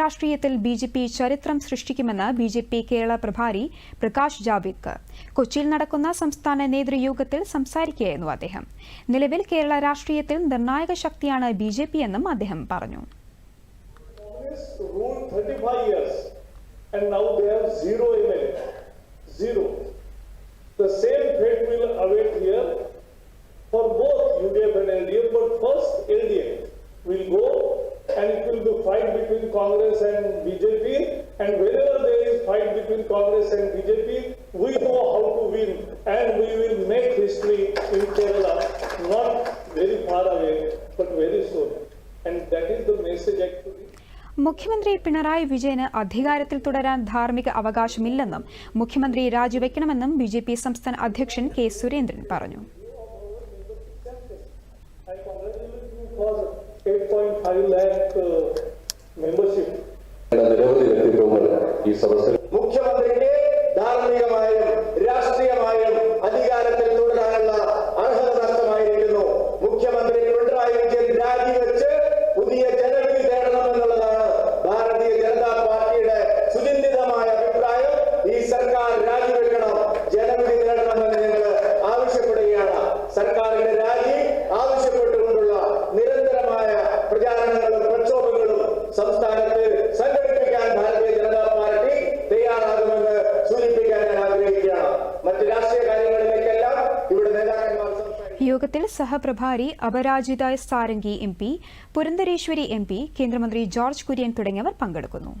രാഷ്ട്രീയത്തിൽ B J P ചരിത്രം സൃഷ്ടിക്കുമെന്ന് ബി ജെ പി കേരള പ്രഭാരി പ്രകാശ് ജാവ്ദേക്കർ. കൊച്ചിയിൽ നടക്കുന്ന സംസ്ഥാന നേതൃയോഗത്തിൽ സംസാരിക്കുകയായിരുന്നു അദ്ദേഹം. നിലവിൽ കേരള രാഷ്ട്രീയത്തിൽ നിർണായക ശക്തിയാണ് ബി ജെ പി എന്നും അദ്ദേഹം പറഞ്ഞു. Congress ruled 35 years and now they have zero in Zero. The same fate will await here for both UDF and LDF, but first LDF will go and it will be fight between Congress and BJP and wherever there is fight between Congress and BJP, we know how to win and we will make history in Kerala, not very far away, but very soon. And that is the message actually. മുഖ്യമന്ത്രി പിണറായി വിജയന് അധികാരത്തിൽ തുടരാൻ ധാർമ്മിക അവകാശമില്ലെന്നും മുഖ്യമന്ത്രി രാജിവെക്കണമെന്നും B J P സംസ്ഥാന അധ്യക്ഷൻ K Surendran പറഞ്ഞു I നിരവധി വ്യക്തിത്വങ്ങൾ ഈ സദസ്സിൽ യോഗത്തിൽ സഹപ്രഭാരി Aparajita Sarangi M P Purandeswari M P കേന്ദ്രമന്ത്രി ജോർജ് കുര്യൻ തുടങ്ങിയവർ പങ്കെടുക്കുന്നു.